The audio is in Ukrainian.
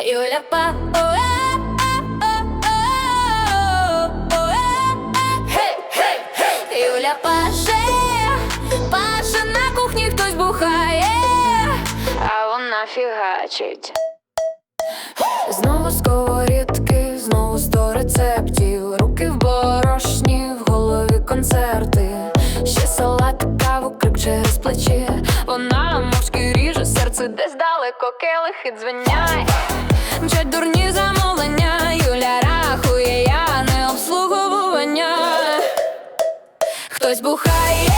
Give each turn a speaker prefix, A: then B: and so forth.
A: Юля па Юля паше Паше на кухні хтось бухає А вона фігачить. Знову сковорідки, знову сто рецептів, руки в борошні, в голові концерти, ще салат, каву, крик через плечі. Вона мовчки серце, десь далеко келихи дзвенять. Мчать дурні замовлення, Юля рахує, я не обслуговування. Хтось бухає,